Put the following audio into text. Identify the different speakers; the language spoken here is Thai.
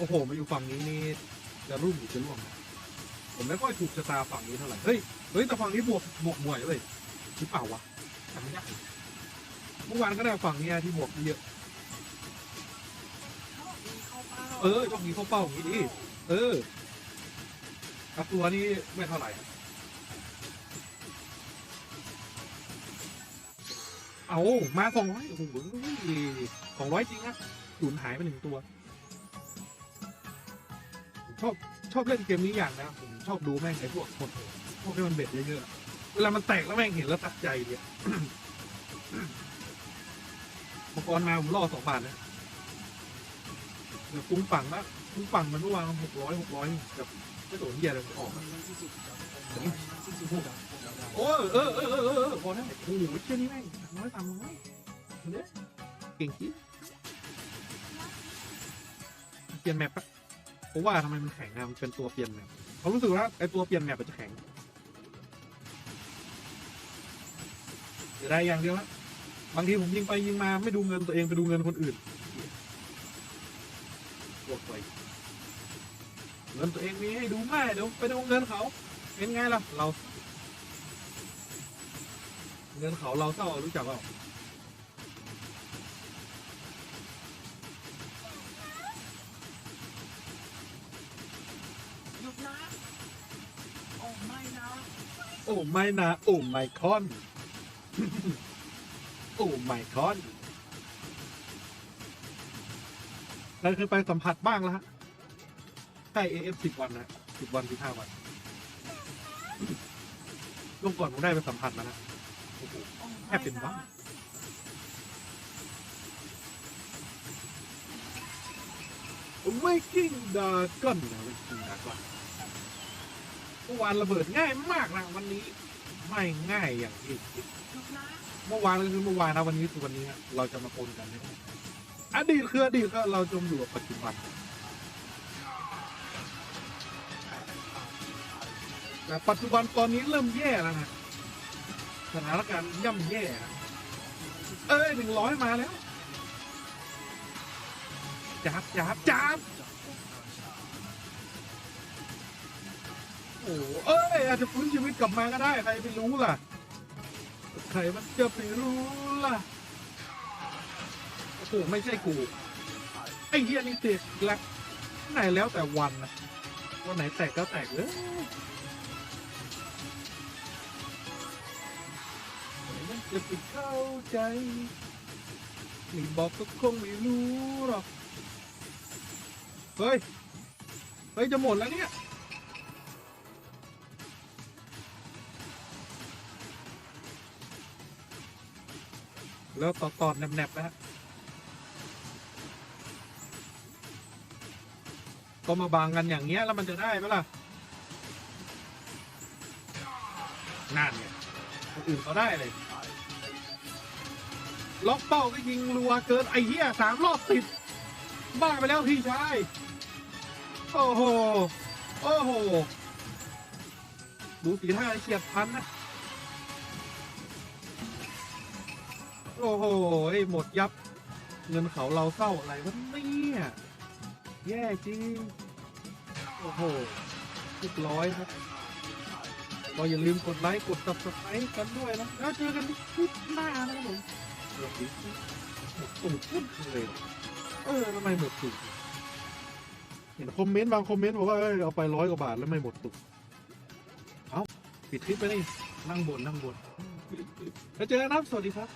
Speaker 1: โอ้โหมาอยู่ฝั่งนี้นี่จะรุ่งหรือจะร่วงผมไม่ค่อยถูกชะตาฝั่งนี้เท่าไหร่เฮ้ยเฮ้ยแต่ฝั่งนี้บวกบวกมวยเลยหรือเปล่าวะจำไม่ได้เมื่อวานก็ได้ฝั่งนี้ที่บวกเยอะเออต้องมีเข้าเป้าอย่างนี้ดิเออกับตัวนี้ไม่เท่าไหร่เอามาสองร้อยโอ้โหสองร้อยจริงนะสูญหายไปหนึ่งตัว ชอบชอบเล่นเกมนี้อย่างนะผมชอบดูแม่งไอ้พวกคนพวกที่มันเบ็ดเยอะๆเวลามันแตกแล้วแม่งเห็นแล้วตัดใจเนี่ยอุปกรณ์มาผมล่อสองบาทนะเดี๋ยวปรุงฝั่งนะปรุงฝั่งมันเมื่อวานหกร้อยหกร้อยแบบไม่โดนเหี้ยอะไรออกโอ้เออเออเออเออพอได้โอ้โหเชื่อนี่แม่งน้อยตามน้อยเนี่ยเก่งจริงเปลี่ยนแมปปะ เพราะว่าทำไมมันแข็งอะมันเป็นตัวเปลี่ยนแมปเขารู้สึกว่าไอตัวเปลี่ยนแมปมันจะแข็งเสียดายอย่างเดียวนะบางทีผมยิงไปยิงมาไม่ดูเงินตัวเองไปดูเงินคนอื่นปวดไปเงินตัวเองมีให้ดูง่ายเดี๋ยวไปดูเงินเขา เป็นไงล่ะเรา เงินเขาเราเศร้ารู้จักเปล่า
Speaker 2: โอ้ไม่นะ
Speaker 1: โอ้ไม่นะ โอ้ไมคอน โอ้ไมคอนเราเคยไปสัมผัสบ้างแล้วฮะใช่เอฟสิบวันนะสิบวันสิบห้าวันลงก่อนผมได้ไปสัมผัสมานะโอ้โหแทบเป็นบ้าเวกิ้งดาก้อนนะเวกิ้งดาก้อน มื่อวานระเบิดง่ายมากนะวันนี้ไม่ง่ายอย่างที่คิดเมื่อวานก็คือเมื่อวานนะวันนี้คือวันนี้เราจะมาปนกันนะอดีตคืออดีตก็เราจมอยู่กับปัจจุบันแต่ปัจจุบันตอนนี้เริ่มแย่แล้วนะสถานการณ์ย่ำแย่ เอ้ยหนึ่งร้อยมาแล้วจับจับจับ เอ้ยอาจจะฟื้นชีวิตกลับมาก็ได้ใครไปรู้ล่ะ ใครมันจะไปรู้ล่ะโอ้โหไม่ใช่กูไอ้เฮียนี่เตะแล้วไหนแล้วแต่วันนะวันไหนแตกก็แตกเลยมันจะไปเข้าใจไม่บอกก็คงไม่รู้หรอก เฮ้ย เฮ้ย จะหมดแล้วเนี่ย แล้วตอดตอดแนบๆนะฮะก็มาบางกันอย่างเงี้ยแล้วมันจะได้ไหมล่ะนั่นเนี่ยคนอื่นเขาได้เลยล็อกเป้าก็ยิงรัวเกินไอ้เหี้ยสามรอบติด บ้าไปแล้วพี่ชาย โอ้โห โอ้โห ดูสีท่าเฉียดพันนะ โอ้โหหมดยับ เงินเขาเราเศร้าอะไรวะเนี่ยแย่จริง โอ้โหเรียบร้อยครับก็อย่าลืมกดไลค์กด subscribe กันด้วยนะ แล้วเจอกันที่คลิปหน้านะครับผมสวัสดีครับหมดตูดพุ่นเลยเออทำไมหมดตูดเห็นคอมเมนต์บางคอมเมนต์บอกว่าเอ้ยเอาไปร้อยกว่าบาทแล้วไม่หมดตูดเอาปิดคลิปไปนี่นั่งบนนั่งบนแล้วเจอกันะครับ สวัสดีครับ